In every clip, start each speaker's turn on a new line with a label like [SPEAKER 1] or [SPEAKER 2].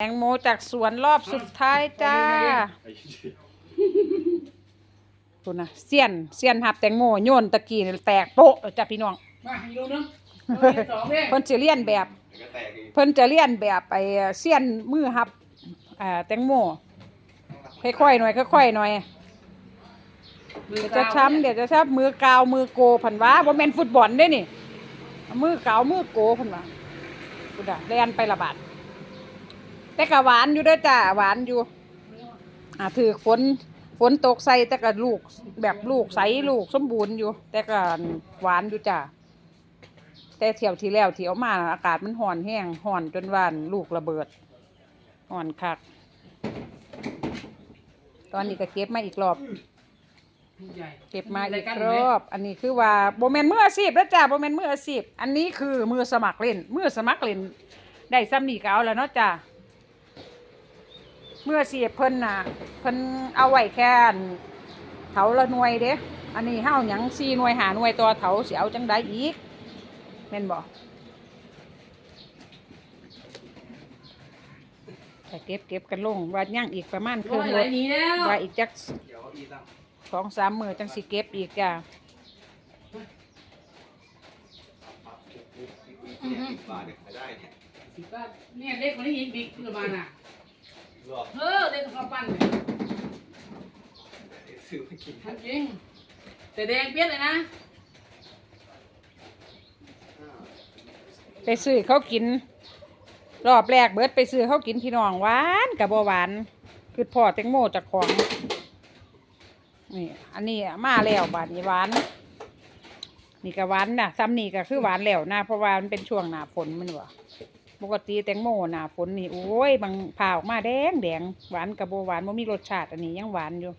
[SPEAKER 1] แตงโมจากสวนรอบสุดท้ายจ้าคุณนะเสียนเสียนหับแตงโมโยนตะกี้นี่แตกโป๊ะเลยจ้ะพี่น้อง
[SPEAKER 2] มาอีกลูกนึงเอาอีกสองเด้
[SPEAKER 1] เพิ่นจะเลียนแบบ
[SPEAKER 3] ก็แตกอีก
[SPEAKER 1] เพิ่นจะเลียนแบบไปเสียนมือหับอ่าแตงโมค่อยๆหน่อยค่อยๆหน่อยเดี๋ยวจะช้ำเดี๋ยวจะช้ำมือกาวมือโกพันว่าบ่แม่นฟุตบอลเด้นี่ มือกาวมือโกพันว่ากูด่าแล่นไประบาด แต่ก็หวานอยู่เด้อจ้าหวานอยู่ อ่าถือฝนฝนตกใส่แต่ก็ลูกแบบลูกใสลูกสมบูรณ์อยู่ แต่ก็หวานอยู่จ้าแต่เที่ยวที่แล้วที่เอามาอากาศมันห่อนแห้งห่อนจนวานลูกระเบิดห่อนคัก ตอนนี้ก็เก็บมาอีกรอบ เก็บมาอีกรอบ อันนี้คือว่าโบแมนมืออาชีพแล้วจ้าโบแมนมืออาชีพอันนี้คือมือสมัครเล่นมือสมัครเล่นได้ซ้ำนี่ก็เอาแล้วเนาะจ้า มืออาชีพเพิ่นน่ะเพิ่นเอาไว้แค่อันเถาละหน่วยเด้อันนี้เฮาหยังสี่หน่วยหาหน่วยตัวเถาสิเอาจังไดอีกแม่นบ่แต่เก็บเก็บกันลงว่ายังอีกประมาณค
[SPEAKER 2] ร้
[SPEAKER 1] รึ่
[SPEAKER 2] องย
[SPEAKER 1] ร
[SPEAKER 2] ไหล
[SPEAKER 1] ถ
[SPEAKER 2] หนีแล้ว
[SPEAKER 1] ว่าอีกจัก
[SPEAKER 3] เดี๋ยวอีตั้ง
[SPEAKER 1] สองสามมือจังสิเก็บอีกจ้า
[SPEAKER 3] เนี่ยสิบบาทเนี่ยขายได้เนี่ย
[SPEAKER 2] สิบบาทเนี่ยเด็กคนนี้ยิงบิ๊กประมาณน่ะ
[SPEAKER 3] รอ
[SPEAKER 2] เออเด็กกับปั้นเนี่ย
[SPEAKER 3] ซื้อมากิน
[SPEAKER 2] ทำจริงแต่แดงเปี้ยนเลยนะ
[SPEAKER 1] ไปซื้อเขากิน รอบแรกเบิดไปซื้อเขากินพี่น้องหวานกับบ่หวานคือพ่อแตงโมจากของนี่อันนี้มาแล้วบาดนี้หวานนี่ก็หวานนะซ้ำนี่ก็คือหวานแล้วนะเพราะว่ามันเป็นช่วงหน้าฝนแมันบ่ ปกติแตงโมหน้าฝนนี่โอ้ยบางผ่าออกมาแดงแดงหวานกับบ่หวานบ่มีรสชาติอันนี้ยังหวานอยู่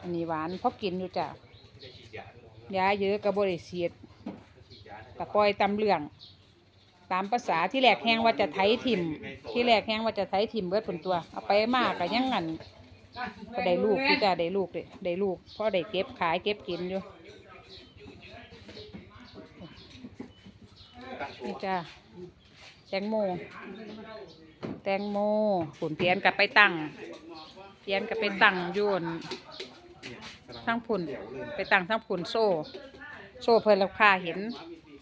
[SPEAKER 1] อันนี้หวานเพราะกินอยู่จ้ะ
[SPEAKER 3] ยายา
[SPEAKER 1] เยอะก็บ่ได้เสียด
[SPEAKER 3] ฉีดยา
[SPEAKER 1] ตะปล่อยตำเรื่อง ตามภาษาที่แรกแห้งว่าจะไถถิ่ม ที่แรกแห้งว่าจะไถถิ่มเบิดผลตัวเอาไปมากก็ยังงั้นก็ได้ลูกที่จะได้ลูกเด้ได้ลูกเพราะได้เก็บขายเก็บกินอยู่นี่จ้า แตงโม แตงโมขุนเพียนกับไปตั้งเพียนกับไปตั้งยุ่นทั้งผุน
[SPEAKER 3] เดี๋ยวเล
[SPEAKER 1] ไปตั้งทั้งผุนโซ่ โซ่เพื่อลูกค้าเห็น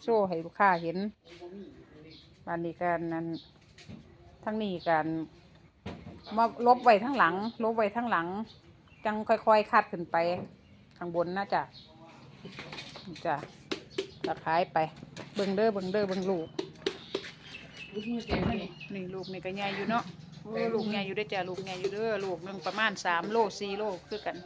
[SPEAKER 1] โซ่ให้ลูกค้าเห็นวันนี้กันนั้นทั้งนี้กันมาลบไว้ทั้งหลัง ลบไว้ทั้งหลัง จังค่อยๆคัดขึ้นไป ข้างบนนะจ้ะจะตะขายไป เบิ่งเด้อเบิ่งเด้อเบิ่งลูก
[SPEAKER 2] ลูกมือแกงนี่
[SPEAKER 1] นี่ลูกนี่ก็ใหญ่อยู่เนาะโอ้ลูกใหญ่อยู่ได้อจ้ะลูกใหญ่อยู่เด้อลูกหนึงประมาณสามโลสี่โลคือกัน